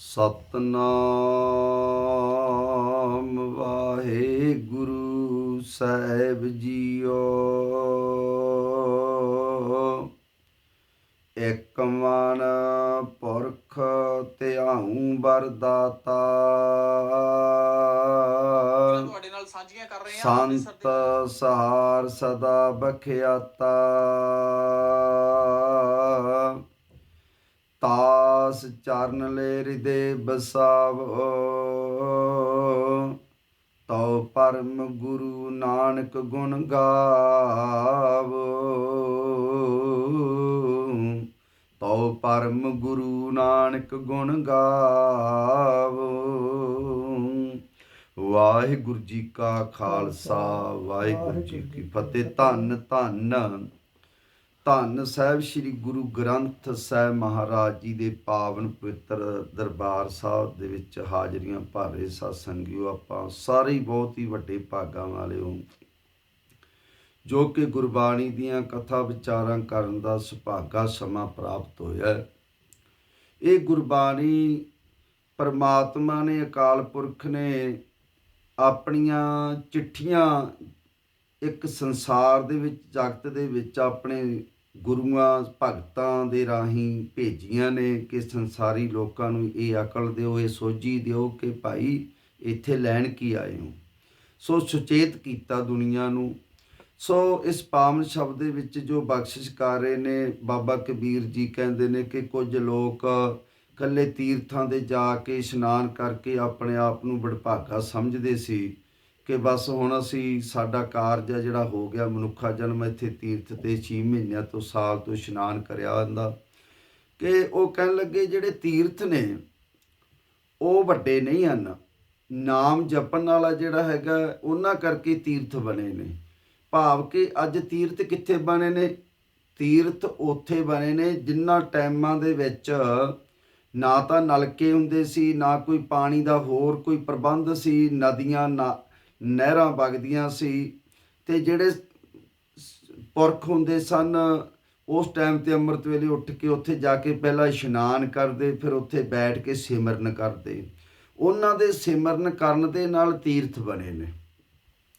ਸਤਨਾਮ ਵਾਹਿਗੁਰੂ ਸਾਹਿਬ JIO. ਇਕ ਮਨ ਪੁਰਖ ਧਿਆਉ ਬਰਦਾਤਾ ਤੁਹਾਡੇ ਨਾਲ ਸਾਂਝੀਆਂ ਕਰ ਰਹੇ ਹਾਂ ਅੰਮ੍ਰਿਤਸਰ ਸੰਤ ਸਹਾਰ ਸਦਾ ਬਖਿਆਤਾ। ਤਾਸ ਚਰਨ ਲੈ ਹਿਰਦੇ ਬਸਾਵੋ ਤਉ ਪਰਮ ਗੁਰੂ ਨਾਨਕ ਗੁਣ ਗਾਵੋ। ਤਉ ਪਰਮ ਗੁਰੂ ਨਾਨਕ ਗੁਣ ਗਾਵੋ। ਵਾਹਿਗੁਰੂ ਜੀ ਕਾ ਖਾਲਸਾ, ਵਾਹਿਗੁਰੂ ਜੀ ਕੀ ਫਤਿਹ। ਧੰਨ ਧੰਨ। ਧੰਨ ਸਾਹਿਬ ਸ੍ਰੀ ਗੁਰੂ ਗ੍ਰੰਥ ਸਾਹਿਬ ਮਹਾਰਾਜ ਜੀ ਦੇ ਪਾਵਨ ਪਵਿੱਤਰ ਦਰਬਾਰ ਸਾਹਿਬ ਦੇ ਵਿੱਚ ਹਾਜ਼ਰੀਆਂ ਭਰ ਰਹੇ ਸਤਸੰਗਿਓ, ਆਪਾਂ ਸਾਰੇ ਹੀ ਬਹੁਤ ਹੀ ਵੱਡੇ ਭਾਗਾਂ ਵਾਲੇ ਹੋ ਜੋ ਕਿ ਗੁਰਬਾਣੀ ਦੀਆਂ ਕਥਾ ਵਿਚਾਰਾਂ ਕਰਨ ਦਾ ਸੁਭਾਗਾ ਸਮਾਂ ਪ੍ਰਾਪਤ ਹੋਇਆ ਹੈ। ਇਹ ਗੁਰਬਾਣੀ ਪਰਮਾਤਮਾ ਨੇ, ਅਕਾਲ ਪੁਰਖ ਨੇ ਆਪਣੀਆਂ ਚਿੱਠੀਆਂ ਇੱਕ ਸੰਸਾਰ ਦੇ ਵਿੱਚ, ਜਗਤ ਦੇ ਵਿੱਚ ਆਪਣੇ ਗੁਰੂਆਂ, ਭਗਤਾਂ ਦੇ ਰਾਹੀਂ ਭੇਜੀਆਂ ਨੇ ਕਿ ਸੰਸਾਰੀ ਲੋਕਾਂ ਨੂੰ ਇਹ ਅਕਲ ਦਿਓ, ਇਹ ਸੋਝੀ ਦਿਓ ਕਿ ਭਾਈ ਇੱਥੇ ਲੈਣ ਕੀ ਆਏ ਹੋ। ਸੋ ਸੁਚੇਤ ਕੀਤਾ ਦੁਨੀਆ ਨੂੰ। ਸੋ ਇਸ ਪਾਵਨ ਸ਼ਬਦ ਦੇ ਵਿੱਚ ਜੋ ਬਖਸ਼ਿਸ਼ ਕਰ ਰਹੇ ਨੇ, ਬਾਬਾ ਕਬੀਰ ਜੀ ਕਹਿੰਦੇ ਨੇ ਕਿ ਕੁਝ ਲੋਕ ਕੱਲੇ ਤੀਰਥਾਂ ਦੇ ਜਾ ਕੇ ਇਸ਼ਨਾਨ ਕਰਕੇ ਆਪਣੇ ਆਪ ਨੂੰ ਬੜਭਾਗਾ ਸਮਝਦੇ ਸੀ। ਕਿ ਬਸ ਹੁਣ ਅਸੀਂ ਸਾਡਾ ਕਾਰਜ ਹੈ ਜਿਹੜਾ ਹੋ ਗਿਆ, ਮਨੁੱਖਾ ਜਨਮ ਇੱਥੇ ਤੀਰਥ ਤੇ 6 ਮਹੀਨਿਆਂ ਤੋਂ ਸਾਲ ਤੋਂ ਇਸ਼ਨਾਨ ਕਰਿਆ ਹੁੰਦਾ। ਕਿ ਉਹ ਕਹਿਣ ਲੱਗੇ ਜਿਹੜੇ ਤੀਰਥ ਨੇ, ਉਹ ਵੱਡੇ ਨਹੀਂ ਹਨ। ਨਾਮ ਜਪਣ ਵਾਲਾ ਜਿਹੜਾ ਹੈਗਾ, ਉਹਨਾਂ ਕਰਕੇ ਤੀਰਥ ਬਣੇ ਨੇ। ਭਾਵ ਕਿ ਅੱਜ ਤੀਰਥ ਕਿੱਥੇ ਬਣੇ ਨੇ? ਤੀਰਥ ਉੱਥੇ ਬਣੇ ਨੇ ਜਿਨ੍ਹਾਂ ਟਾਈਮਾਂ ਦੇ ਵਿੱਚ ਨਾ ਤਾਂ ਨਲਕੇ ਹੁੰਦੇ ਸੀ, ਨਾ ਕੋਈ ਪਾਣੀ ਦਾ ਹੋਰ ਕੋਈ ਪ੍ਰਬੰਧ ਸੀ, ਨਦੀਆਂ ਨਾ ਨਹਿਰਾਂ ਵਗਦੀਆਂ ਸੀ ਤੇ ਜਿਹੜੇ ਪੁਰਖ ਹੁੰਦੇ ਸਨ, ਉਸ ਟਾਈਮ ਤੇ ਅੰਮ੍ਰਿਤ ਵੇਲੇ ਉੱਠ ਕੇ ਉੱਥੇ ਜਾ ਕੇ ਪਹਿਲਾਂ ਇਸ਼ਨਾਨ ਕਰਦੇ, ਫਿਰ ਉੱਥੇ ਬੈਠ ਕੇ ਸਿਮਰਨ ਕਰਦੇ। ਉਹਨਾਂ ਦੇ ਸਿਮਰਨ ਕਰਨ ਦੇ ਨਾਲ ਤੀਰਥ ਬਣੇ ਨੇ।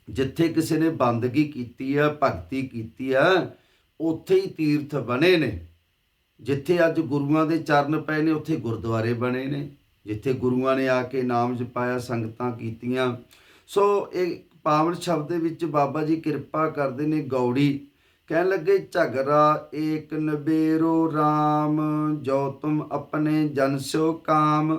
ਜਿੱਥੇ ਕਿਸੇ ਨੇ ਬੰਦਗੀ ਕੀਤੀ ਆ, ਭਗਤੀ ਕੀਤੀ ਆ, ਉੱਥੇ ਹੀ ਤੀਰਥ ਬਣੇ ਨੇ। ਜਿੱਥੇ ਅੱਜ ਗੁਰੂਆਂ ਦੇ ਚਰਨ ਪਏ ਨੇ, ਉੱਥੇ ਗੁਰਦੁਆਰੇ ਬਣੇ ਨੇ। ਜਿੱਥੇ ਗੁਰੂਆਂ ਨੇ ਆ ਕੇ ਨਾਮ ਜਪਾਇਆ, ਸੰਗਤਾਂ ਕੀਤੀਆਂ ਸੋ ਇਹ ਪਾਵਨ ਸ਼ਬਦ ਦੇ ਵਿੱਚ ਬਾਬਾ ਜੀ ਕਿਰਪਾ ਕਰਦੇ ਨੇ ਗੌੜੀ। ਕਹਿਣ ਲੱਗੇ ਝਗਰਾ ਏਕ ਨਬੇਰੋ RAM ਜੋ ਤੁਮ ਆਪਣੇ ਜਨ ਸੋ ਕਾਮ।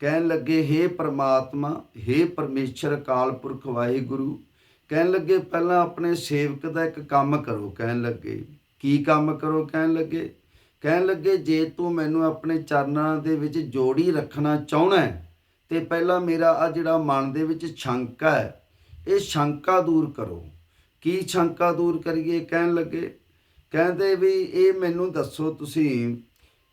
ਕਹਿਣ ਲੱਗੇ हे ਪ੍ਰਮਾਤਮਾ हे ਪਰਮੇਸ਼ਰ ਅਕਾਲ ਪੁਰਖ ਵਾਹਿਗੁਰੂ। ਕਹਿਣ ਲੱਗੇ, ਪਹਿਲਾਂ ਆਪਣੇ ਸੇਵਕ ਦਾ ਇੱਕ ਕੰਮ ਕਰੋ। ਕਹਿਣ ਲੱਗੇ, ਕੀ ਕੰਮ ਕਰੋ? ਕਹਿਣ ਲੱਗੇ ਕਹਿਣ ਲੱਗੇ, ਜੇ ਤੂੰ ਮੈਨੂੰ ਆਪਣੇ ਚਰਨਾਂ ਦੇ ਵਿੱਚ ਜੋੜੀ ਰੱਖਣਾ ਚਾਹਣਾ ਹੈ ਤੇ ਪਹਿਲਾਂ ਮੇਰਾ ਆ ਜਿਹੜਾ ਮਨ ਦੇ ਵਿੱਚ ਸ਼ੰਕਾ ਹੈ, ਇਹ ਸ਼ੰਕਾ ਦੂਰ ਕਰੋ। ਕੀ ਸ਼ੰਕਾ ਦੂਰ ਕਰੀਏ ਕਹਿਣ ਲੱਗੇ? ਕਹਿੰਦੇ ਵੀ ਇਹ ਮੈਨੂੰ ਦੱਸੋ ਤੁਸੀਂ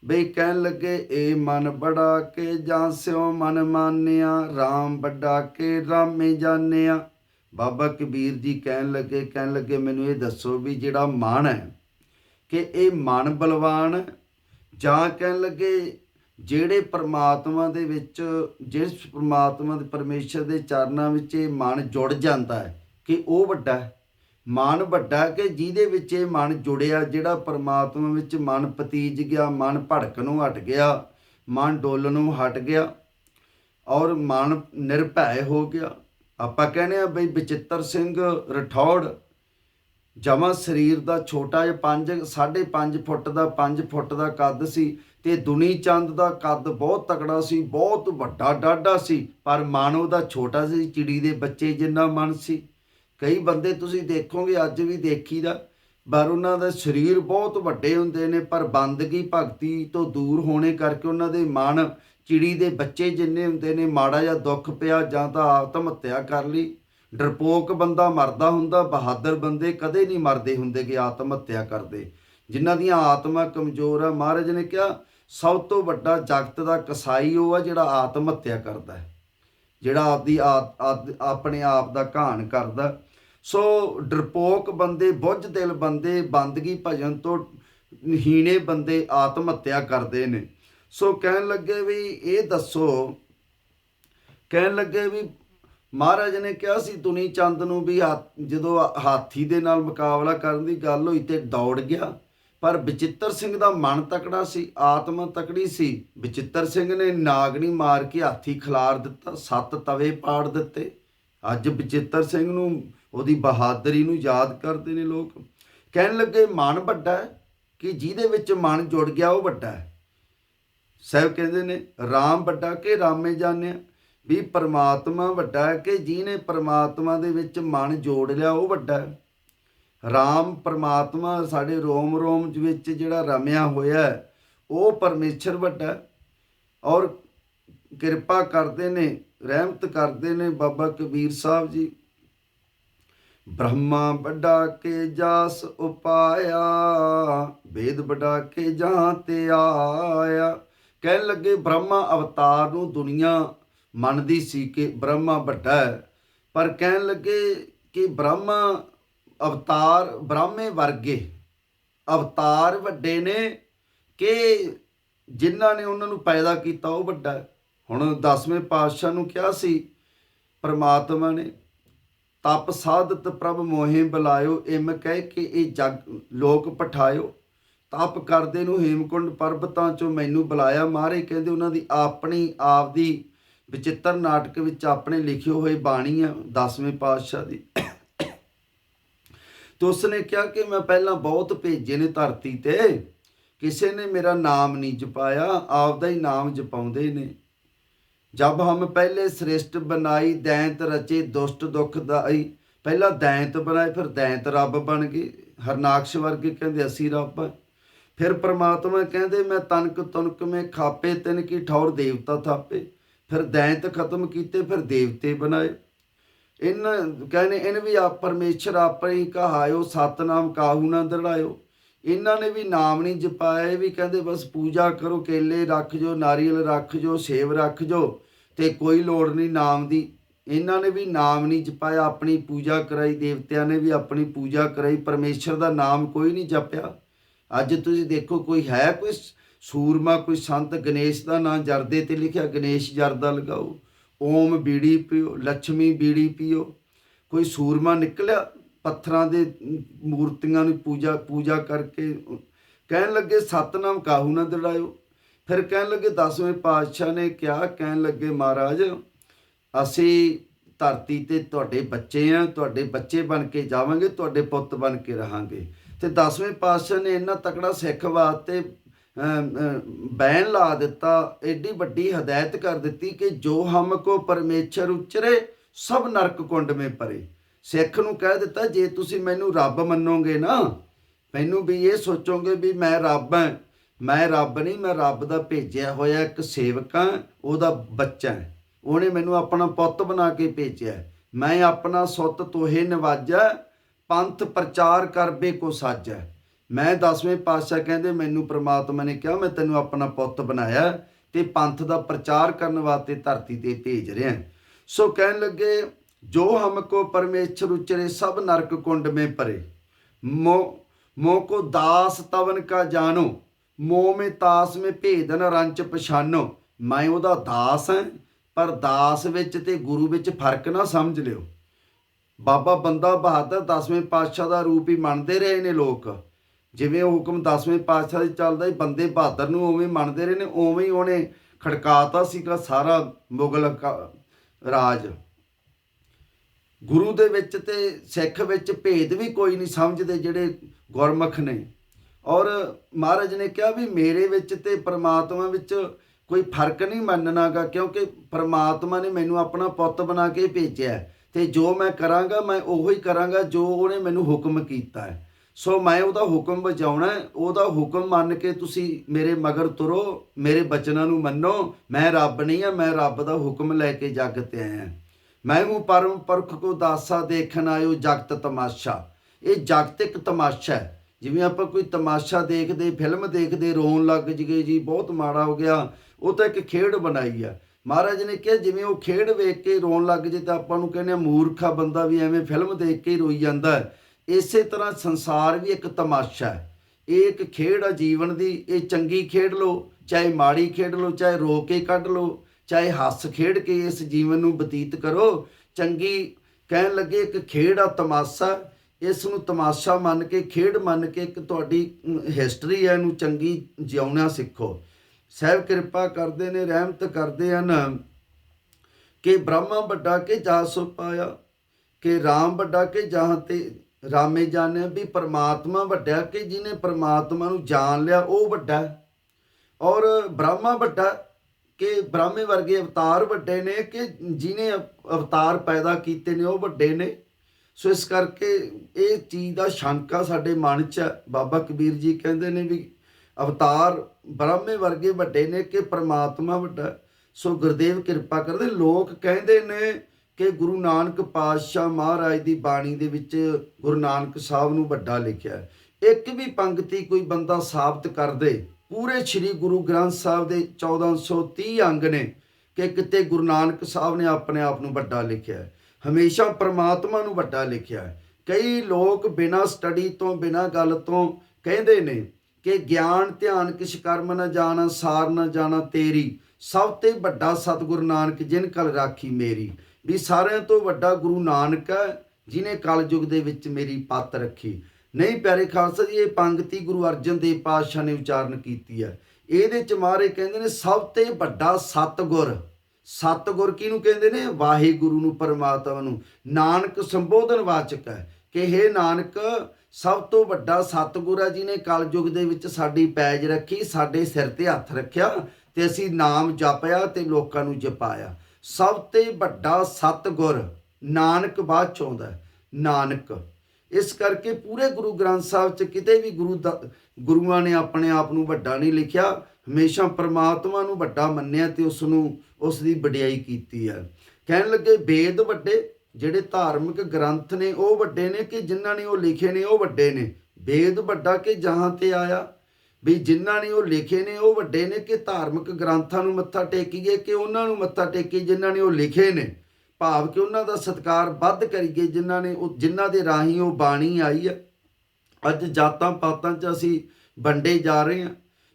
ਬਈ ਕਹਿਣ ਲੱਗੇ, ਇਹ ਮਨ ਬੜਾ ਕੇ ਜਾਂ ਸਿਓ ਮਨ ਮਾਨਿਆ RAM ਵੱਡਾ ਕੇ ਰਾਮੇ ਜਾਣਿਆ। ਬਾਬਾ ਕਬੀਰ ਜੀ ਕਹਿਣ ਲੱਗੇ ਕਹਿਣ ਲੱਗੇ, ਮੈਨੂੰ ਇਹ ਦੱਸੋ ਵੀ ਜਿਹੜਾ ਮਨ ਹੈ ਕਿ ਇਹ ਮਨ ਬਲਵਾਨ ਜਾਂ ਕਹਿਣ ਲੱਗੇ ਜਿਹੜੇ ਪ੍ਰਮਾਤਮਾ ਦੇ ਵਿੱਚ, ਜਿਸ ਪ੍ਰਮਾਤਮਾ ਦੇ ਪਰਮੇਸ਼ਰ ਦੇ ਚਰਨਾਂ ਵਿੱਚ ਇਹ ਮਨ ਜੁੜ ਜਾਂਦਾ ਹੈ ਕਿ ਉਹ ਵੱਡਾ ਹੈ। ਮਨ ਵੱਡਾ ਕਿ ਜਿਹਦੇ ਵਿੱਚ ਇਹ ਮਨ ਜੁੜਿਆ, ਜਿਹੜਾ ਪਰਮਾਤਮਾ ਵਿੱਚ ਮਨ ਪਤੀਜ ਗਿਆ, ਮਨ ਭੜਕ ਨੂੰ ਹਟ ਗਿਆ, ਮਨ ਡੋਲ ਨੂੰ ਹਟ ਗਿਆ ਔਰ ਮਨ ਨਿਰਭੈ ਹੋ ਗਿਆ। ਆਪਾਂ ਕਹਿੰਦੇ ਆ ਬਈ ਬਚਿੱਤਰ ਸਿੰਘ ਰਠੌੜ ਜਮਾ ਸਰੀਰ ਦਾ ਛੋਟਾ ਜਿਹਾ 5 5.5 ਫੁੱਟ ਦਾ 5 ਫੁੱਟ ਦਾ ਕੱਦ ਸੀ ਤੇ ਦੁਨੀ ਚੰਦ ਦਾ ਕੱਦ ਬਹੁਤ ਤਕੜਾ ਸੀ, ਬਹੁਤ ਵੱਡਾ ਡਾਢਾ ਸੀ, ਪਰ ਮਨ ਉਹਦਾ ਛੋਟਾ ਸੀ, ਚਿੜੀ ਦੇ ਬੱਚੇ ਜਿੰਨਾ ਮਨ ਸੀ। ਕਈ ਬੰਦੇ ਤੁਸੀਂ ਦੇਖੋਗੇ, ਅੱਜ ਵੀ ਦੇਖੀਦਾ, ਪਰ ਉਹਨਾਂ ਦਾ ਸਰੀਰ ਬਹੁਤ ਵੱਡੇ ਹੁੰਦੇ ਨੇ, ਪਰ ਬੰਦਗੀ ਭਗਤੀ ਤੋਂ ਦੂਰ ਹੋਣੇ ਕਰਕੇ ਉਹਨਾਂ ਦੇ ਮਨ ਚਿੜੀ ਦੇ ਬੱਚੇ ਜਿੰਨੇ ਹੁੰਦੇ ਨੇ, ਮਾੜਾ ਜਿਹਾ ਦੁੱਖ ਪਿਆ ਜਾਂ ਤਾਂ ਆਤਮ ਹੱਤਿਆ ਕਰ ਲਈ। ਡਰਪੋਕ ਬੰਦਾ ਮਰਦਾ ਹੁੰਦਾ, ਬਹਾਦਰ ਬੰਦੇ ਕਦੇ ਨਹੀਂ ਮਰਦੇ ਹੁੰਦੇ ਕਿ ਆਤਮ ਹੱਤਿਆ ਕਰਦੇ। ਜਿਨ੍ਹਾਂ ਦੀਆਂ ਆਤਮਾ ਕਮਜ਼ੋਰ ਆ, ਮਹਾਰਾਜ ਨੇ ਕਿਹਾ, ਸਭ ਤੋਂ ਵੱਡਾ ਜਗਤ ਦਾ ਕਸਾਈ ਉਹ ਆ ਜਿਹੜਾ ਆਤਮ ਹੱਤਿਆ ਕਰਦਾ ਹੈ, ਜਿਹੜਾ ਆਪਦੀ ਆ- ਆਦ- ਆਪਣੇ ਆਪ ਦਾ ਘਾਣ ਕਰਦਾ। ਸੋ ਡਰਪੋਕ ਬੰਦੇ, ਬੁੱਝ ਦਿਲ ਬੰਦੇ, ਬੰਦਗੀ ਭਜਨ ਤੋਂ ਹੀਣੇ ਬੰਦੇ ਆਤਮ ਹੱਤਿਆ ਕਰਦੇ ਨੇ। ਸੋ ਕਹਿਣ ਲੱਗੇ ਵੀ, ਇਹ ਦੱਸੋ, ਕਹਿਣ ਲੱਗੇ ਵੀ ਮਹਾਰਾਜ ਨੇ ਕਿਹਾ ਸੀ ਤੁਨੀ ਚੰਦ ਨੂੰ ਵੀ ਹਾ- ਜਦੋਂ ਹਾਥੀ ਦੇ ਨਾਲ ਮੁਕਾਬਲਾ ਕਰਨ ਦੀ ਗੱਲ ਹੋਈ ਤੇ ਦੌੜ ਗਿਆ। ਪਰ ਬਚਿੱਤਰ ਸਿੰਘ ਦਾ ਮਨ ਤਕੜਾ ਸੀ, ਆਤਮਾ ਤਕੜੀ ਸੀ। ਬਚਿੱਤਰ ਸਿੰਘ ਨੇ ਨਾਗਣੀ ਮਾਰ ਕੇ ਹਾਥੀ ਖਿਲਾਰ ਦਿੱਤਾ, ਸੱਤ ਤਵੇ ਪਾੜ ਦਿੱਤੇ। ਅੱਜ ਬਚਿੱਤਰ ਸਿੰਘ ਨੂੰ, ਉਹਦੀ ਬਹਾਦਰੀ ਨੂੰ ਯਾਦ ਕਰਦੇ ਨੇ ਲੋਕ। ਕਹਿਣ ਲੱਗੇ, ਮਨ ਵੱਡਾ ਹੈ, ਕਿ ਜਿਹਦੇ ਵਿੱਚ ਮਨ ਜੁੜ ਗਿਆ, ਉਹ ਵੱਡਾ ਹੈ। ਸਾਹਿਬ ਕਹਿੰਦੇ ਨੇ RAM ਵੱਡਾ ਕਿ ਰਾਮੇ ਜਾਣਿਆ? ਵੀ ਪਰਮਾਤਮਾ ਵੱਡਾ ਹੈ ਕਿ ਜਿਹਨੇ ਪਰਮਾਤਮਾ ਦੇ ਵਿੱਚ ਮਨ ਜੋੜ ਲਿਆ, ਉਹ ਵੱਡਾ ਹੈ। RAM ਪਰਮਾਤਮਾ ਸਾਡੇ ਰੋਮ ਰੋਮ ਵਿੱਚ ਜਿਹੜਾ ਰਮਿਆ ਹੋਇਆ ਉਹ ਪਰਮੇਸ਼ਰ ਵੱਡਾ ਔਰ ਕਿਰਪਾ ਕਰਦੇ ਨੇ, ਰਹਿਮਤ ਕਰਦੇ ਨੇ ਬਾਬਾ ਕਬੀਰ ਸਾਹਿਬ ਜੀ। ਬ੍ਰਹਮਾ ਵੱਡਾ ਕੇ ਜਾਸ ਉਪਾਇਆ, ਵੇਦ ਵੱਡਾ ਕੇ ਜਾਂ ਤੇ ਆਇਆ। ਕਹਿਣ ਲੱਗੇ, ਬ੍ਰਹਮਾ ਅਵਤਾਰ ਨੂੰ ਦੁਨੀਆ ਮੰਨਦੀ ਸੀ ਕਿ ਬ੍ਰਹਮਾ ਵੱਡਾ ਹੈ। ਪਰ ਕਹਿਣ ਲੱਗੇ ਕਿ ਬ੍ਰਹਮਾ ਅਵਤਾਰ ਬ੍ਰਾਹਮੇ ਵਰਗੇ ਅਵਤਾਰ ਵੱਡੇ ਨੇ ਕਿ ਜਿਨ੍ਹਾਂ ਨੇ ਉਹਨਾਂ ਨੂੰ ਪੈਦਾ ਕੀਤਾ ਉਹ ਵੱਡਾ ਹੁਣ 10ਵੇਂ ਪਾਤਸ਼ਾਹ ਨੂੰ ਕਿਹਾ ਸੀ, ਪਰਮਾਤਮਾ ਨੇ, ਤਪ ਸਾਧਤ ਪ੍ਰਭ ਮੋਹਿ ਬੁਲਾਇਓ, ਇਮ ਕਹਿ ਕੇ ਇਹ ਜਗ ਲੋਕ ਪਠਾਇਓ। ਤਪ ਕਰਦੇ ਨੂੰ ਹੇਮਕੁੰਡ ਪਰਬਤਾਂ ਚੋਂ ਮੈਨੂੰ ਬੁਲਾਇਆ ਮਾਰੇ ਕਹਿੰਦੇ ਉਹਨਾਂ ਦੀ ਆਪਣੀ, ਆਪ ਦੀ ਵਿਚਿੱਤਰ ਨਾਟਕ ਵਿੱਚ ਆਪਣੇ ਲਿਖੇ ਹੋਏ ਬਾਣੀ ਆ 10ਵੇਂ ਪਾਤਸ਼ਾਹ ਦੀ। ਤੇ ਉਸਨੇ ਕਿਹਾ ਕਿ ਮੈਂ ਪਹਿਲਾਂ ਬਹੁਤ ਭੇਜੇ ਨੇ ਧਰਤੀ ਤੇ, ਕਿਸੇ ਨੇ ਮੇਰਾ ਨਾਮ ਨਹੀਂ ਜਪਾਇਆ, ਆਪਦਾ ਹੀ ਨਾਮ ਜਪਾਉਂਦੇ ਨੇ। ਜਬ ਹਮ ਪਹਿਲੇ ਸ੍ਰਿਸ਼ਟ ਬਣਾਈ, ਦੈਂਤ ਰਚੇ, ਦੁਸ਼ਟ ਦੁਖ ਦਾਈ। ਪਹਿਲਾਂ ਦੈਂਤ ਬਣਾਏ, ਫਿਰ ਦੈਂਤ ਰੱਬ ਬਣ ਗਏ। ਹਰਨਾਕਸ਼ ਵਰਗੇ ਕਹਿੰਦੇ, ਅਸੀਂ ਰੱਬ ਹਾਂ ਫਿਰ ਪ੍ਰਮਾਤਮਾ ਕਹਿੰਦੇ, ਮੈਂ ਤਨਕ ਤਨਕ ਮੇ ਖਾਪੇ, ਤਿਨ ਕੀ ਠੌਰ ਦੇਵਤਾ ਥਾਪੇ। ਫਿਰ ਦੈਂਤ ਖਤਮ ਕੀਤੇ, ਫਿਰ ਦੇਵਤੇ ਬਣਾਏ। ਇਨ ਕਹਿੰਦੇ, ਇਨ ਵੀ ਆਪ ਪਰਮੇਸ਼ਰ ਆਪੇ ਹੀ ਕਹਾਇਓ, ਸਤਨਾਮ ਕਾਹੂ ਨਾ ਦੜਾਇਓ। ਇਹਨਾਂ ਨੇ ਵੀ ਨਾਮ ਨਹੀਂ ਜਪਾਇਆ, ਇਹ ਵੀ ਕਹਿੰਦੇ, ਬਸ ਪੂਜਾ ਕਰੋ, ਕੇਲੇ ਰੱਖ ਜੋ ਨਾਰੀਅਲ ਰੱਖ ਜੋ ਸੇਬ ਰੱਖ ਜੋ ਤੇ ਕੋਈ ਲੋੜ ਨਹੀਂ ਨਾਮ ਦੀ। ਇਹਨਾਂ ਨੇ ਵੀ ਨਾਮ ਨਹੀਂ ਜਪਾਇਆ, ਆਪਣੀ ਪੂਜਾ ਕਰਾਈ, ਦੇਵਤਿਆਂ ਨੇ ਵੀ ਆਪਣੀ ਪੂਜਾ ਕਰਾਈ। ਪਰਮੇਸ਼ਰ ਦਾ ਨਾਮ ਕੋਈ ਨਹੀਂ ਜਪਿਆ। ਅੱਜ ਤੁਸੀਂ ਦੇਖੋ, ਕੋਈ ਹੈ ਕੋਈ ਸੂਰਮਾ ਕੋਈ ਸੰਤ ਗਣੇਸ਼ ਦਾ ਨਾਂ ਜਰਦੇ ਤੇ ਲਿਖਿਆ, ਗਣੇਸ਼ ਜਰਦਾ ਲਗਾਓ। ਓਮ ਬੀੜੀ ਪੀਓ ਲక్ష్ਮੀ ਬੀੜੀ ਪੀਓ। ਕੋਈ ਸੂਰਮਾ ਨਿਕਲਿਆ, ਪੱਥਰਾਂ ਦੇ ਮੂਰਤੀਆਂ ਨੂੰ ਪੂਜਾ ਪੂਜਾ ਕਰਕੇ ਕਹਿਣ ਲੱਗੇ, ਸਤਨਾਮ ਕਾਹੂ ਨਾ ਦੜਾਇਓ? ਫਿਰ ਕਹਿਣ ਲੱਗੇ 10ਵੇਂ ਪਾਤਸ਼ਾਹ ਨੇ ਕਿਹਾ, ਕਹਿਣ ਲੱਗੇ, ਮਹਾਰਾਜ, ਅਸੀਂ ਧਰਤੀ ਤੇ ਤੁਹਾਡੇ ਬੱਚੇ ਆ, ਤੁਹਾਡੇ ਬੱਚੇ ਬਣ ਕੇ ਜਾਵਾਂਗੇ, ਤੁਹਾਡੇ ਪੁੱਤ ਬਣ ਕੇ ਰਹਾਂਗੇ। ਤੇ 10ਵੇਂ ਪਾਤਸ਼ਾਹ ਨੇ ਇੰਨਾ ਤਕੜਾ ਸਿੱਖ ਵਾਸਤੇ ਅਮ, ਅਮ, ਲਾ ਦਿੱਤਾ ਐਡੀ ਵੱਡੀ ਹਦਾਇਤ ਕਰ ਦਿੱਤੀ ਕਿ ਜੋ ਹਮ ਕੋ ਪਰਮੇਸ਼ਰ ਉਚਰੇ ਸਭ ਨਰਕ ਕੁੰਡ ਮੇ ਪਰੇ। ਸਿੱਖ ਨੂੰ ਕਹਿ ਦਿੱਤਾ ਜੇ ਤੁਸੀਂ ਮੈਨੂੰ ਰੱਬ ਮੰਨੋਗੇ ਨਾ ਮੈਨੂੰ ਵੀ ਇਹ ਸੋਚੋਗੇ ਵੀ ਮੈਂ ਰੱਬ ਹਾਂ। ਮੈਂ ਰੱਬ ਨਹੀਂ ਮੈਂ ਰੱਬ ਦਾ ਭੇਜਿਆ ਹੋਇਆ ਇੱਕ ਸੇਵਕ ਹਾਂ ਉਹਦਾ ਬੱਚਾ ਉਹਨੇ ਮੈਨੂੰ ਆਪਣਾ ਪੁੱਤ ਬਣਾ ਕੇ ਭੇਜਿਆ ਮੈਂ ਆਪਣਾ ਸੁੱਤ ਤੋਹੇ ਨਿਵਾਜਾ ਪੰਥ ਪ੍ਰਚਾਰ ਕਰ ਬੇ ਕੋ ਸਾਜਾ ਮੈਂ 10ਵੇਂ ਪਾਤਸ਼ਾਹ ਕਹਿੰਦੇ, ਮੈਨੂੰ ਪ੍ਰਮਾਤਮਾ ਨੇ ਕਿਹਾ, ਮੈਂ ਤੈਨੂੰ ਆਪਣਾ ਪੁੱਤ ਬਣਾਇਆ ਤੇ ਪੰਥ ਦਾ ਪ੍ਰਚਾਰ ਕਰਨ ਵਾਸਤੇ ਧਰਤੀ ਤੇ ਭੇਜ ਰਿਹਾ ਸੋ ਕਹਿਣ ਲੱਗੇ, ਜੋ ਹਮਕੋ ਪਰਮੇਸ਼ਰ ਉਚਰੇ, ਸਭ ਨਰਕ ਕੁੰਡ ਮੇ ਪਰੇ ਮੋ ਮੋ ਕੋ ਦਾਸ ਤਵਨ ਕਾ ਜਾਣੋ ਮੋਹ ਮੇ ਤਾਸ ਮੇ ਭੇਦਨ ਰੰਚ ਪਛਾਨੋ। ਮੈਂ ਉਹਦਾ ਦਾਸ ਹਾਂ, ਪਰ ਦਾਸ ਵਿੱਚ ਤੇ ਗੁਰੂ ਵਿੱਚ ਫ਼ਰਕ ਨਾ ਸਮਝ ਲਿਓ। ਬਾਬਾ ਬੰਦਾ ਬਹਾਦਰ 10ਵੇਂ ਪਾਤਸ਼ਾਹ ਦਾ ਰੂਪ ਹੀ ਮੰਨਦੇ ਰਹੇ ਨੇ ਲੋਕ। ਜਿਵੇਂ ਉਹ ਹੁਕਮ 10ਵੇਂ ਪਾਤਸ਼ਾਹ ਦੇ ਚੱਲਦਾ ਹੀ ਬੰਦੇ ਬਹਾਦਰ ਨੂੰ ਉਵੇਂ ਮੰਨਦੇ ਰਹੇ ਨੇ, ਉਵੇਂ ਹੀ ਉਹਨੇ ਖੜਕਾਤਾ ਸੀਗਾ ਸਾਰਾ ਮੁਗਲ ਕ- ਰਾਜ। ਗੁਰੂ ਦੇ ਵਿੱਚ ਤੇ ਸਿੱਖ ਵਿੱਚ ਭੇਦ ਵੀ ਕੋਈ ਨਹੀਂ ਸਮਝਦੇ ਜਿਹੜੇ ਗੁਰਮੁਖ ਨੇ। ਔਰ ਮਹਾਰਾਜ ਨੇ ਕਿਹਾ ਵੀ ਮੇਰੇ ਵਿੱਚ ਤੇ ਪਰਮਾਤਮਾ ਵਿੱਚ ਕੋਈ ਫ਼ਰਕ ਨਹੀਂ ਮੰਨਣਾਗਾ, ਕਿਉਂਕਿ ਪਰਮਾਤਮਾ ਨੇ ਮੈਨੂੰ ਆਪਣਾ ਪੁੱਤ ਬਣਾ ਕੇ ਭੇਜਿਆ ਹੈ ਤੇ ਜੋ ਮੈਂ ਕਰਾਂਗਾ, ਮੈਂ ਉਹੋ ਹੀ ਕਰਾਂਗਾ ਜੋ ਉਹਨੇ ਮੈਨੂੰ ਹੁਕਮ ਕੀਤਾ ਹੈ। ਸੋ ਮੈਂ ਉਹਦਾ ਹੁਕਮ ਬਚਾਉਣਾ ਉਹਦਾ ਹੁਕਮ ਮੰਨ ਕੇ ਤੁਸੀਂ ਮੇਰੇ ਮਗਰ ਤੁਰੋ, ਮੇਰੇ ਬਚਨਾਂ ਨੂੰ ਮੰਨੋ। ਮੈਂ ਰੱਬ ਨਹੀਂ ਆ ਮੈਂ ਰੱਬ ਦਾ ਹੁਕਮ ਲੈ ਕੇ ਜੱਗ ਤੇ ਆਇਆ ਮੈਂ ਹੂੰ ਪਰਮ ਪਰਖ ਕੋ ਦਾਸਾ ਦੇਖਣ ਆਇਓ ਜਗਤ ਤਮਾਸ਼ਾ। ਇਹ ਜਾਗਤਿਕ ਤਮਾਸ਼ਾ ਹੈ। ਜਿਵੇਂ ਆਪਾਂ ਕੋਈ ਤਮਾਸ਼ਾ ਦੇਖਦੇ, ਫਿਲਮ ਦੇਖਦੇ, ਰੋਣ ਲੱਗ ਜਗੇ ਜੀ, ਬਹੁਤ ਮਾੜਾ ਹੋ ਗਿਆ। ਉਹ ਤਾਂ ਇੱਕ ਖੇਡ ਬਣਾਈ ਆ। ਮਹਾਰਾਜ ਨੇ ਕਿਹਾ, ਜਿਵੇਂ ਉਹ ਖੇਡ ਵੇਖ ਕੇ ਰੋਣ ਲੱਗ ਜੇ ਤਾਂ ਆਪਾਂ ਨੂੰ ਕਹਿੰਦੇ ਆ, ਮੂਰਖਾ ਬੰਦਾ ਵੀ ਐਵੇਂ ਫਿਲਮ ਦੇਖ ਕੇ ਹੀ ਰੋਈ ਜਾਂਦਾ ਹੈ। ਇਸੇ ਤਰ੍ਹਾਂ ਸੰਸਾਰ ਵੀ ਇੱਕ ਤਮਾਸ਼ਾ ਹੈ। ਇਹ ਇੱਕ ਖੇਡ ਆ ਜੀਵਨ ਦੀ। ਇਹ ਚੰਗੀ ਖੇਡ ਲਓ, ਚਾਹੇ ਮਾੜੀ ਖੇਡ ਲਓ, ਚਾਹੇ ਰੋ ਕੇ ਕੱਢ ਲਓ, ਚਾਹੇ ਹੱਸ ਖੇਡ ਕੇ ਇਸ ਜੀਵਨ ਨੂੰ ਬਤੀਤ ਕਰੋ। ਚੰਗੀ ਕਹਿਣ ਲੱਗੇ ਇੱਕ ਖੇਡ ਆ ਤਮਾਸ਼ਾ। ਇਸ ਨੂੰ ਤਮਾਸ਼ਾ ਮੰਨ ਕੇ, ਖੇਡ ਮੰਨ ਕੇ ਇੱਕ ਤੁਹਾਡੀ ਹਿਸਟਰੀ ਹੈ ਇਹਨੂੰ ਚੰਗੀ ਜਿਉਣਾ ਸਿੱਖੋ। ਸਹਿਬ ਕਿਰਪਾ ਕਰਦੇ ਨੇ, ਰਹਿਮਤ ਕਰਦੇ ਹਨ ਕਿ ਬ੍ਰਹਮਾ ਵੱਡਾ ਕੇ ਜਾ ਸੋ ਪਾਇਆ, ਕਿ RAM ਵੱਡਾ ਕੇ ਜਹਾਂ ਤੇ ਰਾਮੇ ਜਾਣਿਆ ਵੀ ਪਰਮਾਤਮਾ ਵੱਡਾ ਕਿ ਜਿਹਨੇ ਪਰਮਾਤਮਾ ਨੂੰ ਜਾਣ ਲਿਆ, ਉਹ ਵੱਡਾ ਔਰ ਬ੍ਰਹਮਾ ਵੱਡਾ ਕਿ ਬ੍ਰਹਮੇ ਵਰਗੇ ਅਵਤਾਰ ਵੱਡੇ ਨੇ ਕਿ ਜਿਹਨੇ ਅਵ- ਅਵਤਾਰ ਪੈਦਾ ਕੀਤੇ ਨੇ, ਉਹ ਵੱਡੇ ਨੇ। ਸੋ ਇਸ ਕਰਕੇ ਇਹ ਚੀਜ਼ ਦਾ ਸ਼ੰਕਾ ਸਾਡੇ ਮਨ 'ਚ ਹੈ। ਬਾਬਾ ਕਬੀਰ ਜੀ ਕਹਿੰਦੇ ਨੇ ਵੀ ਅਵਤਾਰ ਬ੍ਰਹਮੇ ਵਰਗੇ ਵੱਡੇ ਨੇ ਕਿ ਪ੍ਰਮਾਤਮਾ ਵੱਡਾ ਸੋ ਗੁਰਦੇਵ ਕਿਰਪਾ ਕਰਦੇ, ਲੋਕ ਕਹਿੰਦੇ ਨੇ ਕਿ ਗੁਰੂ ਨਾਨਕ ਪਾਤਸ਼ਾਹ ਮਹਾਰਾਜ ਦੀ ਬਾਣੀ ਦੇ ਵਿੱਚ ਗੁਰੂ ਨਾਨਕ ਸਾਹਿਬ ਨੂੰ ਵੱਡਾ ਲਿਖਿਆ ਹੈ। ਇੱਕ ਵੀ ਪੰਕਤੀ ਕੋਈ ਬੰਦਾ ਸਾਬਤ ਕਰ ਦੇ, ਪੂਰੇ ਸ੍ਰੀ ਗੁਰੂ ਗ੍ਰੰਥ ਸਾਹਿਬ ਦੇ 1430 ਅੰਗ ਨੇ ਕਿ ਕਿਤੇ ਗੁਰੂ ਨਾਨਕ ਸਾਹਿਬ ਨੇ ਆਪਣੇ ਆਪ ਨੂੰ ਵੱਡਾ ਲਿਖਿਆ ਹੈ। ਹਮੇਸ਼ਾ ਪ੍ਰਮਾਤਮਾ ਨੂੰ ਵੱਡਾ ਲਿਖਿਆ ਹੈ। ਕਈ ਲੋਕ ਬਿਨਾਂ ਸਟੱਡੀ ਤੋਂ, ਬਿਨਾਂ ਗੱਲ ਤੋਂ ਕਹਿੰਦੇ ਨੇ ਕਿ ਗਿਆਨ, ਧਿਆਨ ਕਿਛ ਕਰਮ ਨਾ ਜਾਣਾ, ਸਾਰ ਨਾ ਜਾਣਾ ਤੇਰੀ, ਸਭ ਤੇ ਵੱਡਾ ਸਤਿਗੁਰੂ ਨਾਨਕ ਜਿਨ ਕਲ ਰਾਖੀ ਮੇਰੀ। ਵੀ ਸਾਰਿਆਂ ਤੋਂ ਵੱਡਾ ਗੁਰੂ ਨਾਨਕ ਹੈ ਜਿਨੇ ਕਲਯੁਗ ਦੇ ਵਿੱਚ ਮੇਰੀ ਪੱਤ ਰੱਖੀ। ਨਹੀਂ ਪਿਆਰੇ ਖਾਲਸਾ ਜੀ, ਇਹ ਪੰਗਤੀ ਗੁਰੂ ਅਰਜਨ ਦੇਵ ਪਾਤਸ਼ਾਹ ਨੇ ਉਚਾਰਨ ਕੀਤੀ ਹੈ। ਇਹਦੇ ਚ ਮਾਰੇ ਕਹਿੰਦੇ ਨੇ, ਸਭ ਤੇ ਵੱਡਾ ਸਤਿਗੁਰ। ਸਤਿਗੁਰ ਕਿਹਨੂੰ ਕਹਿੰਦੇ ਨੇ? ਵਾਹਿਗੁਰੂ ਨੂੰ, ਪਰਮਾਤਮਾ ਨੂੰ। ਨਾਨਕ ਸੰਬੋਧਨ ਵਾਚਕ ਹੈ ਕਿ हे ਨਾਨਕ, ਸਭ ਤੋਂ ਵੱਡਾ ਸਤਿਗੁਰ ਹੈ, ਜਿਹਨੇ ਕਲਯੁਗ ਦੇ ਵਿੱਚ ਸਾਡੀ ਪੈਜ ਰੱਖੀ, ਸਾਡੇ ਸਿਰ ਤੇ ਹੱਥ ਰੱਖਿਆ ਤੇ ਅਸੀਂ ਨਾਮ ਜਪਿਆ ਤੇ ਲੋਕਾਂ ਨੂੰ ਜਪਾਇਆ। ਸਭ ਤੋਂ ਵੱਡਾ ਸਤਿਗੁਰ ਨਾਨਕ ਬਾਅਦ ਚ ਆਉਂਦਾ ਨਾਨਕ। ਇਸ ਕਰਕੇ ਪੂਰੇ ਗੁਰੂ ਗ੍ਰੰਥ ਸਾਹਿਬ ਚ ਕਿਤੇ ਵੀ ਗੁਰੂ ਦਾ, ਗੁਰੂਆਂ ਨੇ ਆਪਣੇ ਆਪ ਨੂੰ ਵੱਡਾ ਨਹੀਂ ਲਿਖਿਆ, ਹਮੇਸ਼ਾ ਪ੍ਰਮਾਤਮਾ ਨੂੰ ਵੱਡਾ ਮੰਨਿਆ ਤੇ ਉਸ ਨੂੰ ਉਸ ਦੀ ਵਡਿਆਈ ਕੀਤੀ ਹੈ। ਕਹਿਣ ਲੱਗੇ ਵੇਦ ਵੱਡੇ, ਜਿਹੜੇ ਧਾਰਮਿਕ ਗ੍ਰੰਥ ਨੇ ਉਹ ਵੱਡੇ ਨੇ ਕਿ ਜਿਨ੍ਹਾਂ ਨੇ ਉਹ ਲਿਖੇ ਨੇ ਉਹ ਵੱਡੇ ਨੇ? ਵੇਦ ਵੱਡਾ ਕਿ ਜਹਾਂ ਤੇ ਆਇਆ? ਵੀ ਜਿਨ੍ਹਾਂ ਨੇ ਉਹ ਲਿਖੇ ਨੇ, ਉਹ ਵੱਡੇ ਨੇ ਕਿ ਧਾਰਮਿਕ ਗ੍ਰੰਥਾਂ ਨੂੰ ਮੱਥਾ ਟੇਕੀਏ ਕਿ ਉਹਨਾਂ ਨੂੰ ਮੱਥਾ ਟੇਕੀ ਜਿਨ੍ਹਾਂ ਨੇ ਉਹ ਲਿਖੇ ਨੇ। ਭਾਵ ਕਿ ਉਹਨਾਂ ਦਾ ਸਤਿਕਾਰ ਵੱਧ ਕਰੀਏ ਜਿਨ੍ਹਾਂ ਨੇ ਉਹ, ਜਿਨ੍ਹਾਂ ਦੇ ਰਾਹੀਂ ਉਹ ਬਾਣੀ ਆਈ ਹੈ ਅੱਜ ਜਾਤਾਂ ਪਾਤਾਂ 'ਚ ਅਸੀਂ ਵੰਡੇ ਜਾ ਰਹੇ ਹਾਂ।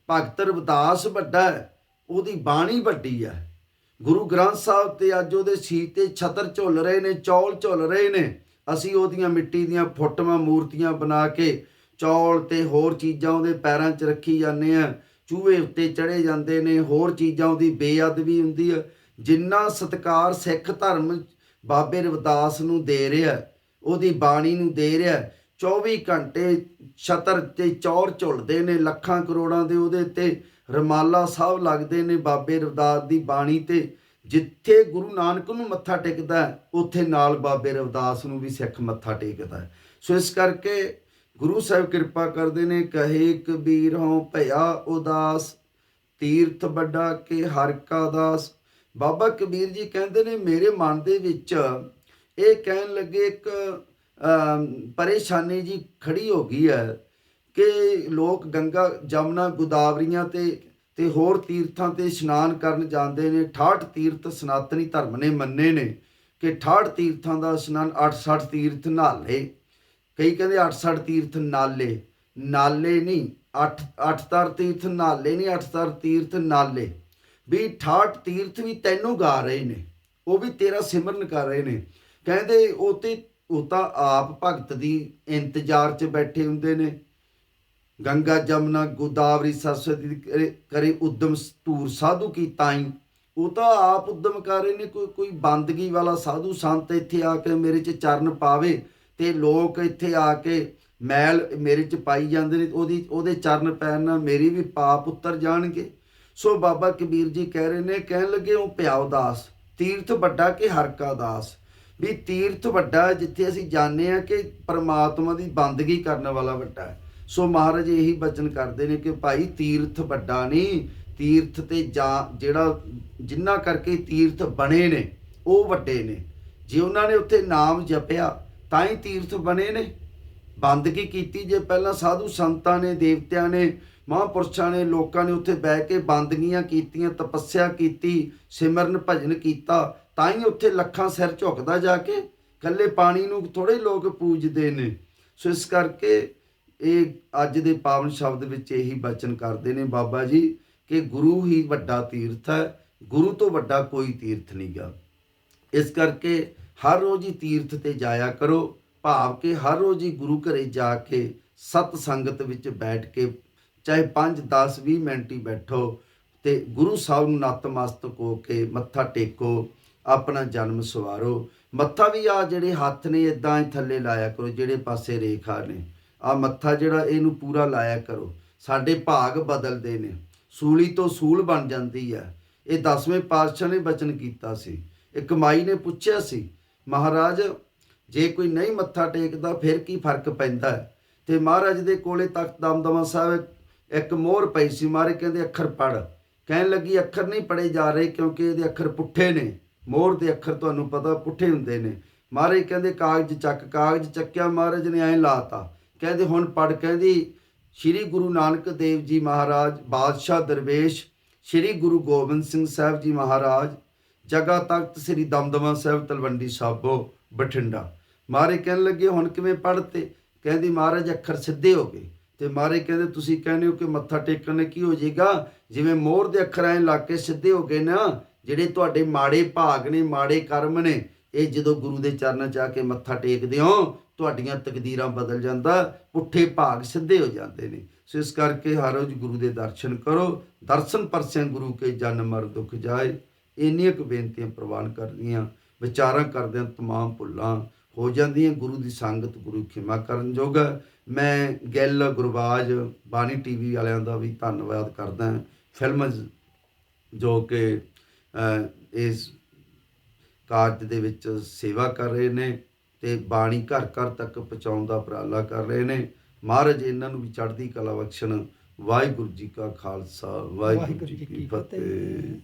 ਭਗਤ ਰਵਿਦਾਸ ਵੱਡਾ ਹੈ, ਉਹਦੀ ਬਾਣੀ ਵੱਡੀ ਹੈ ਗੁਰੂ ਗ੍ਰੰਥ ਸਾਹਿਬ ਤੇ ਅੱਜ ਉਹਦੇ ਸੀਤ ਤੇ ਛਤਰ ਝੁੱਲ ਰਹੇ ਨੇ, ਚੌਲ ਝੁੱਲ ਰਹੇ ਨੇ। ਅਸੀਂ ਉਹਦੀਆਂ ਮਿੱਟੀ ਦੀਆਂ ਫੋਟੋਆਂ ਮੂਰਤੀਆਂ ਬਣਾ ਕੇ ਚੌਲ ਤੇ ਹੋਰ ਚੀਜ਼ਾਂ ਉਹਦੇ ਪੈਰਾਂ 'ਚ ਰੱਖੀ ਜਾਂਦੇ ਆ ਚੂਹੇ ਉੱਤੇ ਚੜੇ ਜਾਂਦੇ ਨੇ ਹੋਰ ਚੀਜ਼ਾਂ ਉਹਦੀ ਬੇਅਦਬੀ ਹੁੰਦੀ ਹੈ ਜਿੰਨਾ ਸਤਕਾਰ ਸਿੱਖ ਧਰਮ ਬਾਬੇ ਰਵਿਦਾਸ ਨੂੰ ਦੇ ਰਿਹਾ ਉਹਦੀ ਬਾਣੀ ਨੂੰ ਦੇ ਰਿਹਾ ਹੈ, 24 ਘੰਟੇ ਛਤਰ ਤੇ ਚੌਰ ਝੁਲਦੇ ਨੇ ਲੱਖਾਂ ਕਰੋੜਾਂ ਦੇ ਉਹਦੇ ਤੇ ਰਮਾਲਾ ਸਾਹਿਬ ਲੱਗਦੇ ਨੇ ਬਾਬੇ ਰਵਿਦਾਸ ਦੀ ਬਾਣੀ ਤੇ। ਜਿੱਥੇ ਗੁਰੂ ਨਾਨਕ ਨੂੰ ਮੱਥਾ ਟੇਕਦਾ ਉੱਥੇ ਨਾਲ ਬਾਬੇ ਰਵਿਦਾਸ ਨੂੰ ਵੀ ਸਿੱਖ ਮੱਥਾ ਟੇਕਦਾ। ਸੋ ਇਸ ਕਰਕੇ ਗੁਰੂ ਸਾਹਿਬ ਕਿਰਪਾ ਕਰਦੇ ਨੇ, ਕਹੇ ਕਬੀਰ ਹਉ ਭਇਆ ਉਦਾਸ, ਤੀਰਥ ਵੱਡਾ ਕੇ ਹਰ ਕਾ ਦਾਸ। ਬਾਬਾ ਕਬੀਰ ਜੀ ਕਹਿੰਦੇ ਨੇ, ਮੇਰੇ ਮਨ ਦੇ ਵਿੱਚ ਇਹ ਕਹਿਣ ਲੱਗੇ ਇੱਕ ਪਰੇਸ਼ਾਨੀ ਜੀ ਖੜੀ ਹੋ ਗਈ ਹੈ ਕਿ ਲੋਕ ਗੰਗਾ ਜਮਨਾ ਗੋਦਾਵਰੀਆਂ ਤੇ ਤੇ ਹੋਰ ਤੀਰਥਾਂ ਤੇ ਇਸ਼ਨਾਨ ਕਰਨ ਜਾਂਦੇ ਨੇ। 68 ਤੀਰਥ ਸਨਾਤਨੀ ਧਰਮ ਨੇ ਮੰਨੇ ਨੇ ਕਿ 68 ਤੀਰਥਾਂ ਦਾ ਇਸ਼ਨਾਨ 68 ਤੀਰਥ ਨਾਲੇ ਕਈ ਕਹਿੰਦੇ 68 ਤੀਰਥ ਨਾਲੇ ਨਾਲੇ ਨਹੀਂ 8 8 ਤੀਰਥ ਨਾਲੇ ਨਹੀਂ 8 ਤੀਰਥ ਨਾਲੇ। ਵੀ 68 ਤੀਰਥ ਵੀ ਤੈਨੂੰ ਗਾ ਰਹੇ ਨੇ, ਉਹ ਵੀ ਤੇਰਾ ਸਿਮਰਨ ਕਰ ਰਹੇ ਨੇ। ਕਹਿੰਦੇ ਉਹ ਤੇ, ਉਹ ਤਾਂ ਆਪ ਭਗਤ ਦੀ ਇੰਤਜ਼ਾਰ 'ਚ ਬੈਠੇ ਹੁੰਦੇ ਨੇ। ਗੰਗਾ, ਜਮਨਾ, ਗੋਦਾਵਰੀ, ਸਰਸਵਤੀ ਕਰੇ- ਕਰੇ ਉਦਮ ਟੂਰ ਸਾਧੂ ਕੀ ਤਾਈ। ਉਹ ਤਾਂ ਆਪ ਉਦਮ ਕਰ ਰਹੇ ਨੇ, ਕੋਈ ਕੋਈ ਬੰਦਗੀ ਵਾਲਾ ਸਾਧੂ ਸੰਤ ਇੱਥੇ ਆ ਕੇ ਮੇਰੇ 'ਚ ਚਰਨ ਪਾਵੇ। ਤੇ ਲੋਕ ਇੱਥੇ ਆ ਕੇ ਮੈਲ ਮੇਰੇ 'ਚ ਪਾਈ ਜਾਂਦੇ ਨੇ, ਉਹਦੀ, ਉਹਦੇ ਚਰਨ ਪੈਣ ਨਾਲ ਮੇਰੀ ਵੀ ਪਾਪ ਉਤਰ ਜਾਣਗੇ। ਸੋ ਬਾਬਾ ਕਬੀਰ ਜੀ ਕਹਿ ਰਹੇ ਨੇ, ਕਹਿਣ ਲੱਗੇ, ਉਹ ਪਿਆਉ ਦਾਸ, ਤੀਰਥ ਵੱਡਾ ਕਿ ਹਰ ਕਾ ਦਾਸ? ਵੀ ਤੀਰਥ ਵੱਡਾ ਜਿੱਥੇ ਅਸੀਂ ਜਾਣਦੇ ਆ ਕਿ ਪਰਮਾਤਮਾ ਦੀ ਬੰਦਗੀ ਕਰਨ ਵਾਲਾ ਵੱਡਾ ਹੈ। ਸੋ ਮਹਾਰਾਜ ਇਹੀ ਬਚਨ ਕਰਦੇ ਨੇ ਕਿ ਭਾਈ ਤੀਰਥ ਵੱਡਾ ਨਹੀਂ, ਤੀਰਥ ਤੇ ਜਾ, ਜਿਹੜਾ ਜਿੰਨਾ ਕਰਕੇ ਤੀਰਥ ਬਣੇ ਨੇ, ਉਹ ਵੱਡੇ ਨੇ। ਜੇ ਉਹਨਾਂ ਨੇ ਉੱਥੇ ਨਾਮ ਜਪਿਆ ਤਾਂ ਹੀ ਤੀਰਥ ਬਣੇ ਨੇ। ਬੰਦਗੀ ਕੀਤੀ ਜੇ ਪਹਿਲਾਂ ਸਾਧੂ ਸੰਤਾਂ ਨੇ, ਦੇਵਤਿਆਂ ਨੇ, ਮਹਾਂਪੁਰਸ਼ਾਂ ਨੇ, ਲੋਕਾਂ ਨੇ ਉੱਥੇ ਬਹਿ ਕੇ ਬੰਦਗੀਆਂ ਕੀਤੀਆਂ, ਤਪੱਸਿਆ ਕੀਤੀ, ਸਿਮਰਨ ਭਜਨ ਕੀਤਾ, ਤਾਂ ਹੀ ਉੱਥੇ ਲੱਖਾਂ ਸਿਰ ਝੁਕਦਾ ਜਾ ਕੇ ਕੱਲੇ ਪਾਣੀ ਨੂੰ ਥੋੜੇ ਲੋਕ ਪੂਜਦੇ ਨੇ। ਸੋ ਇਸ ਕਰਕੇ ਇਹ ਅੱਜ ਦੇ ਪਾਵਨ ਸ਼ਬਦ ਵਿੱਚ ਇਹੀ ਬਚਨ ਕਰਦੇ ਨੇ ਬਾਬਾ ਜੀ ਕਿ ਗੁਰੂ ਹੀ ਵੱਡਾ ਤੀਰਥ ਹੈ, ਗੁਰੂ ਤੋਂ ਵੱਡਾ ਕੋਈ ਤੀਰਥ ਨਹੀਂ ਗਾ ਇਸ ਕਰਕੇ ਹਰ ਰੋਜ਼ ਹੀ ਤੀਰਥ ਤੇ ਜਾਇਆ ਕਰੋ, ਭਾਵ ਕਿ ਹਰ ਰੋਜ਼ ਹੀ ਗੁਰੂ ਘਰੇ ਜਾ ਕੇ ਸਤ ਸੰਗਤ ਵਿੱਚ ਬੈਠ ਕੇ ਚਾਹੇ 5 10 20 ਮਿੰਟ ਹੀ ਬੈਠੋ ਤੇ ਗੁਰੂ ਸਾਹਿਬ ਨੂੰ ਨਤਮਸਤਕ ਹੋ ਕੇ ਮੱਥਾ ਟੇਕੋ, ਆਪਣਾ ਜਨਮ ਸਵਾਰੋ। ਮੱਥਾ ਵੀ ਆ ਜਿਹੜੇ ਹੱਥ ਨੇ ਇਦਾਂ ਹੀ ਥੱਲੇ ਲਾਇਆ ਕਰੋ, ਜਿਹੜੇ ਪਾਸੇ ਰੇਖਾ ਨੇ। ਆ ਮੱਥਾ ਜਿਹੜਾ, ਇਹਨੂੰ ਪੂਰਾ ਲਾਇਆ ਕਰੋ। ਸਾਡੇ ਭਾਗ ਬਦਲਦੇ ਨੇ। ਸੂਲੀ ਤੋਂ ਸੂਲ ਬਣ ਜਾਂਦੀ ਹੈ। ਇਹ 10ਵੇਂ ਪਾਤਸ਼ਾਹ ਨੇ ਬਚਨ ਕੀਤਾ ਸੀ। ਇੱਕ ਮਾਈ ਨੇ ਪੁੱਛਿਆ ਸੀ ਮਹਾਰਾਜ, ਜੇ ਕੋਈ ਨਹੀਂ ਮੱਥਾ ਟੇਕਦਾ, ਫਿਰ ਕੀ ਫ਼ਰਕ ਪੈਂਦਾ? ਹੈ ਤੇ ਮਹਾਰਾਜ ਦੇ ਕੋਲੇ ਤਖਤ ਦਮਦਮਾ ਸਾਹਿਬ ਇੱਕ ਮੋਹਰ ਪਈ ਸੀ। ਮਾਰੇ ਕਹਿੰਦੇ, ਅੱਖਰ ਪੜ ਕਹਿਣ ਲੱਗੀ, ਅੱਖਰ ਨਹੀਂ ਪੜੇ ਜਾ ਰਹੇ ਕਿਉਂਕਿ ਇਹਦੇ ਅੱਖਰ ਪੁੱਠੇ ਨੇ। ਮੋਹਰ ਦੇ ਅੱਖਰ ਤੁਹਾਨੂੰ ਪਤਾ ਪੁੱਠੇ ਹੁੰਦੇ ਨੇ। ਮਹਾਰਾਜ ਕਹਿੰਦੇ, ਕਾਗਜ਼ ਚੱਕ, ਕਾਗਜ਼ ਚੱਕਿਆ, ਮਹਾਰਾਜ ਨੇ ਐਂ ਲਾਤਾ। ਕਹਿੰਦੇ, ਹੁਣ ਪੜ ਕਹਿੰਦੀ, ਸ਼੍ਰੀ ਗੁਰੂ ਨਾਨਕ ਦੇਵ ਜੀ ਮਹਾਰਾਜ, ਬਾਦਸ਼ਾਹ ਦਰਵੇਸ਼, ਸ਼੍ਰੀ ਗੁਰੂ ਗੋਬਿੰਦ ਸਿੰਘ ਸਾਹਿਬ ਜੀ ਮਹਾਰਾਜ ਜਗਾ ਤਖਤ ਸ੍ਰੀ ਦਮਦਮਾ ਸਾਹਿਬ ਤਲਵੰਡੀ ਸਾਬੋ ਬਠਿੰਡਾ। ਮਾਰੇ ਕਹਿਣ ਲੱਗੇ, ਹੁਣ ਕਿਵੇਂ ਪੜ੍ਹਤੇ? ਕਹਿੰਦੀ, ਮਹਾਰਾਜ, ਅੱਖਰ ਸਿੱਧੇ ਹੋ ਗਏ। ਤੇ ਮਾਰੇ ਕਹਿੰਦੇ, ਤੁਸੀਂ ਕਹਿੰਦੇ ਹੋ ਕਿ ਮੱਥਾ ਟੇਕਣ ਨਾਲ ਕੀ ਹੋ ਜਾਏਗਾ? ਜਿਵੇਂ ਮੋਹਰ ਦੇ ਅੱਖਰ ਐ ਲਾ ਕੇ ਸਿੱਧੇ ਹੋ ਗਏ ਨਾ, ਜਿਹੜੇ ਤੁਹਾਡੇ ਮਾੜੇ ਭਾਗ ਨੇ, ਮਾੜੇ ਕਰਮ ਨੇ, ਇਹ ਜਦੋਂ ਗੁਰੂ ਦੇ ਚਰਨਾਂ 'ਚ ਆ ਕੇ ਮੱਥਾ ਟੇਕਦੇ ਹੋ, ਤੁਹਾਡੀਆਂ ਤਕਦੀਰਾਂ ਬਦਲ ਜਾਂਦਾ, ਪੁੱਠੇ ਭਾਗ ਸਿੱਧੇ ਹੋ ਜਾਂਦੇ ਨੇ। ਸੋ ਇਸ ਕਰਕੇ ਹਰ ਰੋਜ਼ ਗੁਰੂ ਦੇ ਦਰਸ਼ਨ ਕਰੋ। ਦਰਸ਼ਨ ਪਰਸਿਆਂ ਗੁਰੂ ਕੇ ਜਨ ਮਰ ਦੁਖ ਜਾਏ। ਇੰਨੀਆਂ ਕੁ ਬੇਨਤੀਆਂ ਪ੍ਰਵਾਨ ਕਰਦੀਆਂ ਵਿਚਾਰਾਂ ਕਰਦਿਆਂ ਤਮਾਮ ਭੁੱਲਾਂ ਹੋ ਜਾਂਦੀਆਂ ਗੁਰੂ ਦੀ ਸੰਗਤ ਗੁਰੂ ਖਿਮਾ ਕਰਨ ਜੋਗਾ ਮੈਂ ਗਿੱਲ ਗੁਰਬਾਜ ਬਾਣੀ ਟੀਵੀ ਵਾਲਿਆਂ ਦਾ ਵੀ ਧੰਨਵਾਦ ਕਰਦਾ ਫਿਲਮ ਜੋ ਕਿ ਇਸ ਕਾਰਜ ਦੇ ਵਿੱਚ ਸੇਵਾ ਕਰ ਰਹੇ ਨੇ ਤੇ ਬਾਣੀ ਘਰ ਘਰ ਤੱਕ ਪਹੁੰਚਾਉਣ ਦਾ ਉਪਰਾਲਾ ਕਰ ਰਹੇ ਨੇ। ਮਹਾਰਾਜ ਇਹਨਾਂ ਨੂੰ ਵੀ ਚੜ੍ਹਦੀ ਕਲਾ ਬਖਸ਼ਣ। ਵਾਹਿਗੁਰੂ ਜੀ ਕਾ ਖਾਲਸਾ ਵਾਹਿਗੁਰੂ ਜੀ ਕੀ ਫਤਿਹ।